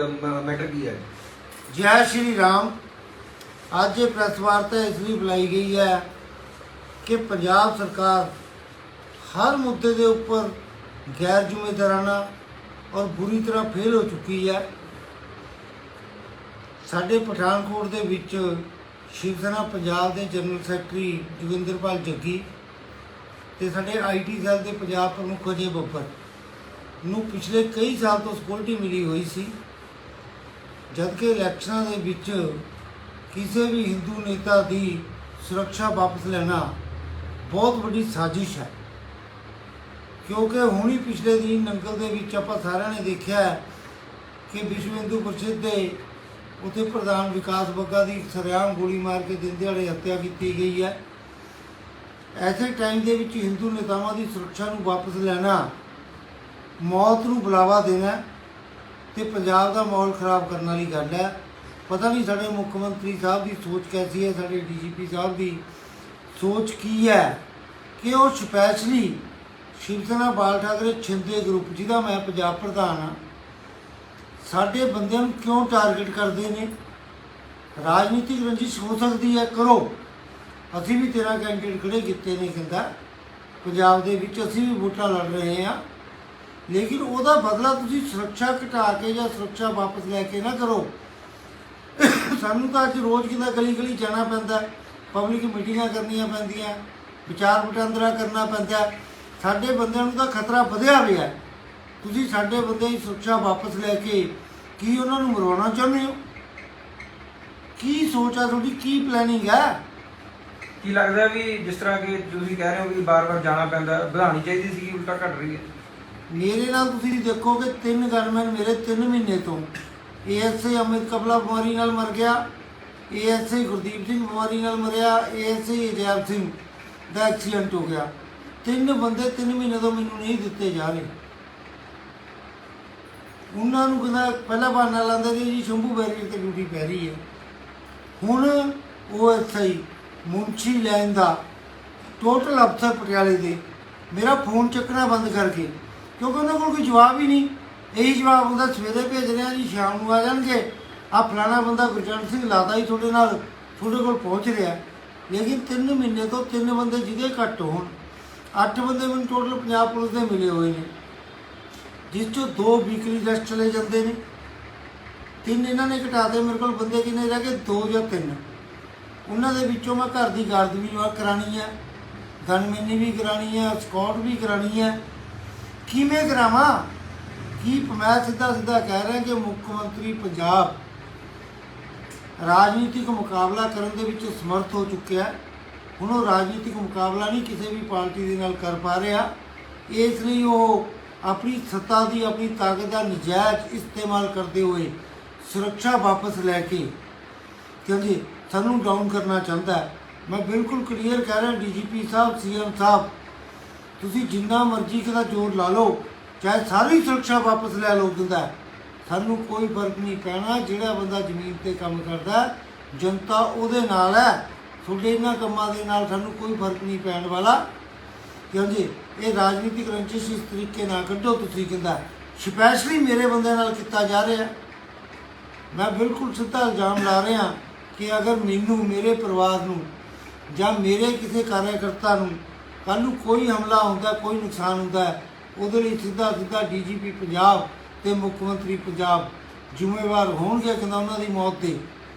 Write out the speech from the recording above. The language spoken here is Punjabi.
ਮੈਟਰ ਕੀ ਹੈ? ਜੈ ਸ਼੍ਰੀ ਰਾਮ। ਅੱਜ ਇਹ ਪ੍ਰੈਸ ਵਾਰਤਾ ਇਸ ਲਈ ਬੁਲਾਈ ਗਈ ਹੈ ਕਿ ਪੰਜਾਬ ਸਰਕਾਰ ਹਰ ਮੁੱਦੇ ਦੇ ਉੱਪਰ ਗੈਰ ਜ਼ਿੰਮੇਦਾਰਾਨਾ ਔਰ ਬੁਰੀ ਤਰ੍ਹਾਂ ਫੇਲ ਹੋ ਚੁੱਕੀ ਹੈ। ਸਾਡੇ ਪਠਾਨਕੋਟ ਦੇ ਵਿੱਚ ਸ਼ਿਵ ਸੈਨਾ ਪੰਜਾਬ ਦੇ ਜਨਰਲ ਸੈਕਟਰੀ ਜੋਗਿੰਦਰਪਾਲ ਜੱਗੀ ਤੇ ਸਾਡੇ ਆਈਟੀ ਸੈੱਲ ਦੇ ਪੰਜਾਬ ਪ੍ਰਮੁੱਖ ਅਜੇ ਬੱਬਰ ਨੂੰ ਪਿਛਲੇ ਕਈ ਸਾਲ ਤੋਂ ਸਕਿਉਰਟੀ ਮਿਲੀ ਹੋਈ ਸੀ। ਜਦਕਿ ਇਲੈਕਸ਼ਨਾਂ ਦੇ ਵਿੱਚ ਕਿਸੇ ਵੀ ਹਿੰਦੂ ਨੇਤਾ ਦੀ ਸੁਰੱਖਿਆ ਵਾਪਸ ਲੈਣਾ ਬਹੁਤ ਵੱਡੀ ਸਾਜ਼ਿਸ਼ ਹੈ। ਕਿਉਂਕਿ ਹੁਣੀ ਪਿਛਲੇ ਦਿਨ ਨੰਗਲ ਦੇ ਵਿੱਚ ਆਪਾਂ ਸਾਰਿਆਂ ਨੇ ਦੇਖਿਆ ਕਿ ਵਿਸ਼ਵ ਹਿੰਦੂ ਪਰਿਸ਼ਦ ਦੇ ਉਥੇ ਪ੍ਰਧਾਨ ਵਿਕਾਸ ਬੱਗਾ ਦੀ ਸਰਿਆਮ ਗੋਲੀ ਮਾਰ ਕੇ ਦਿਨ ਦਿਹਾੜੇ ਹੱਤਿਆ ਕੀਤੀ ਗਈ ਹੈ। ਐਸੇ ਟਾਈਮ ਦੇ ਵਿੱਚ ਹਿੰਦੂ ਨੇਤਾਵਾਂ ਦੀ ਸੁਰੱਖਿਆ ਨੂੰ ਵਾਪਸ ਲੈਣਾ, ਮੌਤ ਨੂੰ ਬੁਲਾਵਾ ਦੇਣਾ ਤੇ ਪੰਜਾਬ ਦਾ ਮਾਹੌਲ ਖਰਾਬ ਕਰਨ ਵਾਲੀ ਗੱਲ ਹੈ। ਪਤਾ ਨਹੀਂ ਸਾਡੇ ਮੁੱਖ ਮੰਤਰੀ ਸਾਹਿਬ ਦੀ ਸੋਚ ਕੈਸੀ ਹੈ, ਸਾਡੇ ਡੀਜੀਪੀ ਸਾਹਿਬ ਦੀ ਸੋਚ ਕੀ ਹੈ ਕਿ ਉਹ ਸਪੈਸ਼ਲੀ ਸ਼ਿਵ ਸੈਨਾ ਬਾਲ ਠਾਕਰੇ ਛਿੰਦੇ ਗਰੁੱਪ, ਜਿਹਦਾ ਮੈਂ ਪੰਜਾਬ ਪ੍ਰਧਾਨ ਹਾਂ, ਸਾਡੇ ਬੰਦਿਆਂ ਨੂੰ ਕਿਉਂ ਟਾਰਗੇਟ ਕਰਦੇ ਨੇ? ਰਾਜਨੀਤਿਕ ਰੰਜਿਸ਼ ਹੋ ਸਕਦੀ ਹੈ, ਕਰੋ। ਅਸੀਂ ਵੀ ਤੇਰਾ ਕੈਂਡੀਡੇਟ ਖੜੇ ਕੀਤੇ ਨੇ ਕਹਿੰਦਾ, ਪੰਜਾਬ ਦੇ ਵਿੱਚ ਅਸੀਂ ਵੀ ਵੋਟਾਂ ਲੜ ਰਹੇ ਹਾਂ। ਲੇਕਿਨ ਉਹਦਾ ਬਦਲਾ ਤੁਸੀਂ ਸੁਰੱਖਿਆ ਘਟਾ ਕੇ ਜਾਂ ਸੁਰੱਖਿਆ ਵਾਪਸ ਲੈ ਕੇ ਨਾ ਕਰੋ। ਸਾਨੂੰ ਤਾਂ ਅੱਜ ਰੋਜ਼ ਕਿੰਦਾ ਗਲੀ ਗਲੀ ਜਾਣਾ ਪੈਂਦਾ ਪਬਲਿਕ ਮੀਟਿੰਗਾਂ ਕਰਨੀਆਂ ਪੈਂਦੀਆਂ, ਵਿਚਾਰ ਵਟਾਂਦਰਾ ਕਰਨਾ ਪੈਂਦਾ ਸਾਡੇ ਬੰਦਿਆਂ ਨੂੰ ਤਾਂ ਖਤਰਾ ਵਧਿਆ ਹੋਇਆ ਤੁਸੀਂ ਸਾਡੇ ਬੰਦੇ ਦੀ ਸੁਰੱਖਿਆ ਵਾਪਸ ਲੈ ਕੇ ਕੀ ਉਹਨਾਂ ਨੂੰ ਮਰਵਾਉਣਾ ਚਾਹੁੰਦੇ ਹੋ? ਕੀ ਸੋਚ ਆ ਤੁਹਾਡੀ? ਕੀ ਪਲੈਨਿੰਗ ਹੈ ਕੀ ਲੱਗਦਾ ਵੀ ਜਿਸ ਤਰ੍ਹਾਂ ਕਿ ਤੁਸੀਂ ਕਹਿ ਰਹੇ ਹੋ ਕਿ ਬਾਰ-ਬਾਰ ਜਾਣਾ ਪੈਂਦਾ, ਵਧਾਉਣੀ ਚਾਹੀਦੀ ਸੀ, ਉਲਟਾ ਘਟ ਰਹੀ ਹੈ। ਮੇਰੇ ਨਾਲ ਤੁਸੀਂ ਦੇਖੋਗੇ ਤਿੰਨ ਗਨਮੈਨ ਮੇਰੇ 3 ਮਹੀਨੇ ਤੋਂ। ਏਐਸਆਈ ਅਮਿਤ ਕਪਲਾ ਬਿਮਾਰੀ ਨਾਲ ਮਰ ਗਿਆ। ਏਐਸਆਈ ਗੁਰਦੀਪ ਸਿੰਘ ਬਿਮਾਰੀ ਨਾਲ ਮਰਿਆ। ਏਐਸਆਈ ਅਜੈਬ ਸਿੰਘ ਦਾ ਐਕਸੀਡੈਂਟ ਹੋ ਗਿਆ। ਤਿੰਨ ਬੰਦੇ 3 ਮਹੀਨੇ ਤੋਂ ਮੈਨੂੰ ਨਹੀਂ ਦਿੱਤੇ ਜਾ ਰਹੇ। ਉਹਨਾਂ ਨੂੰ ਕਹਿੰਦਾ, ਪਹਿਲਾ ਬਹਾਨਾ ਲਾਉਂਦੇ ਸੀ ਜੀ, ਸ਼ੰਭੂ ਬੈਰੀਅਰ ਤੇ ਡਿਊਟੀ ਪੈ ਰਹੀ ਹੈ। ਹੁਣ ਉਹ ਐਸਆਈ ਮੁੰਸ਼ੀ ਲੈਣ ਦਾ ਟੋਟਲ ਅਫਸਰ ਪਟਿਆਲੇ ਦੇ। ਮੇਰਾ ਫੋਨ ਚੱਕਣਾ ਬੰਦ ਕਰਕੇ। ਕਿਉਂਕਿ ਉਹਨਾਂ ਕੋਲ ਕੋਈ ਜਵਾਬ ਹੀ ਨਹੀਂ। ਇਹੀ ਜਵਾਬ ਹੁੰਦਾ, ਸਵੇਰੇ ਭੇਜ ਰਿਹਾ ਜੀ, ਸ਼ਾਮ ਨੂੰ ਆ ਜਾਣਗੇ। ਆ ਫਲਾਣਾ ਬੰਦਾ ਗੁਰਜੰਟ ਸਿੰਘ ਲਾਦਾ ਹੀ ਤੁਹਾਡੇ ਨਾਲ, ਤੁਹਾਡੇ ਕੋਲ ਪਹੁੰਚ ਰਿਹਾ। ਲੇਕਿਨ 3 ਮਹੀਨੇ ਤੋਂ ਤਿੰਨ ਬੰਦੇ ਜਿਹਦੇ ਘੱਟ ਹੋਣ 8 ਬੰਦੇ ਮੈਨੂੰ ਟੋਟਲ ਪੰਜਾਬ ਪੁਲਿਸ ਦੇ ਮਿਲੇ ਹੋਏ ਨੇ। ਜਿਸ ਚੋਂ ਦੋ ਵੀਕਲੀ ਰੈਸਟ ਚਲੇ ਜਾਂਦੇ ਨੇ। ਤਿੰਨ ਇਹਨਾਂ ਨੇ ਘਟਾਤੇ ਮੇਰੇ ਕੋਲ ਬੰਦੇ ਕਿੰਨੇ ਰਹਿ ਗਏ? ਦੋ ਜਾਂ ਤਿੰਨ। ਉਹਨਾਂ ਦੇ ਵਿੱਚੋਂ ਮੈਂ ਘਰ ਦੀ ਗਾਰਦ ਵੀ ਨਾਲ ਕਰਾਣੀ ਹੈ ਗਨਮੈਨੀ ਵੀ ਕਰਾਣੀ ਹੈ ਸਕਾਟ ਵੀ ਕਰਾਣੀ ਹੈ ਕਿਵੇਂ ਕਰਾਵਾਂ? ਕੀ ਮੈਂ ਸਿੱਧਾ ਸਿੱਧਾ ਕਹਿ ਰਿਹਾ ਕਿ ਮੁੱਖ ਮੰਤਰੀ ਪੰਜਾਬ ਰਾਜਨੀਤਿਕ ਮੁਕਾਬਲਾ ਕਰਨ ਦੇ ਵਿੱਚ ਸਮਰਥ ਹੋ ਚੁੱਕਿਆ ਹੈ। ਹੁਣ ਉਹ ਰਾਜਨੀਤਿਕ ਮੁਕਾਬਲਾ ਨਹੀਂ ਕਿਸੇ ਵੀ ਪਾਰਟੀ ਦੇ ਨਾਲ ਕਰ ਪਾ ਰਿਹਾ। ਇਸ ਲਈ ਉਹ ਆਪਣੀ ਸੱਤਾ ਦੀ ਆਪਣੀ ਤਾਕਤ ਦਾ ਨਜਾਇਜ਼ ਇਸਤੇਮਾਲ ਕਰਦੇ ਹੋਏ ਸੁਰੱਖਿਆ ਵਾਪਸ ਲੈ ਕੇ ਕਿਉਂਕਿ ਸਾਨੂੰ ਡਾਊਨ ਕਰਨਾ ਚਾਹੁੰਦਾ ਮੈਂ ਬਿਲਕੁਲ ਕਲੀਅਰ ਕਹਿ ਰਿਹਾ, ਡੀਜੀਪੀ ਸਾਹਿਬ, ਸੀਐਮ ਸਾਹਿਬ ਤੁਸੀਂ ਜਿੰਨਾ ਮਰਜ਼ੀ ਕਿਦਾ ਜ਼ੋਰ ਲਾ ਲਓ, ਚਾਹੇ ਸਾਰੀ ਸੁਰੱਖਿਆ ਵਾਪਸ ਲੈ ਲਓ ਕਹਿੰਦਾ ਸਾਨੂੰ ਕੋਈ ਫ਼ਰਕ ਨਹੀਂ ਪੈਣਾ, ਜਿਹੜਾ ਬੰਦਾ ਜ਼ਮੀਨ ਤੇ ਕੰਮ ਕਰਦਾ ਜਨਤਾ ਉਹਦੇ ਨਾਲ ਹੈ। ਤੁਹਾਡੇ ਇਹਨਾਂ ਕੰਮਾਂ ਦੇ ਨਾਲ ਸਾਨੂੰ ਕੋਈ ਫ਼ਰਕ ਨਹੀਂ ਪੈਣ ਵਾਲਾ। ਕਿਉਂ ਜੀ ਇਹ ਰਾਜਨੀਤਿਕ ਰੰਜਿਸ਼ ਇਸ ਤਰੀਕੇ ਨਾਲ ਕੱਢੋ, ਤੁਸੀਂ ਕਹਿੰਦਾ ਸਪੈਸ਼ਲੀ ਮੇਰੇ ਬੰਦੇ ਨਾਲ ਕੀਤਾ ਜਾ ਰਿਹਾ ਮੈਂ ਬਿਲਕੁਲ ਸਿੱਧਾ ਇਲਜ਼ਾਮ ਲਾ ਰਿਹਾ ਕਿ ਅਗਰ ਮੈਨੂੰ, ਮੇਰੇ ਪਰਿਵਾਰ ਨੂੰ ਜਾਂ ਮੇਰੇ ਕਿਸੇ ਕਾਰਜਕਰਤਾ ਨੂੰ ਕੱਲ ਨੂੰ ਕੋਈ ਹਮਲਾ ਹੁੰਦਾ, ਕੋਈ ਨੁਕਸਾਨ ਹੁੰਦਾ, ਉਹਦੇ ਲਈ ਸਿੱਧਾ ਸਿੱਧਾ ਡੀਜੀਪੀ ਪੰਜਾਬ ਤੇ ਮੁੱਖ ਮੰਤਰੀ ਪੰਜਾਬ ਜ਼ਿੰਮੇਵਾਰ ਹੋਣਗੇ ਕਹਿੰਦਾ ਉਹਨਾਂ ਦੀ ਮੌਤ 'ਤੇ।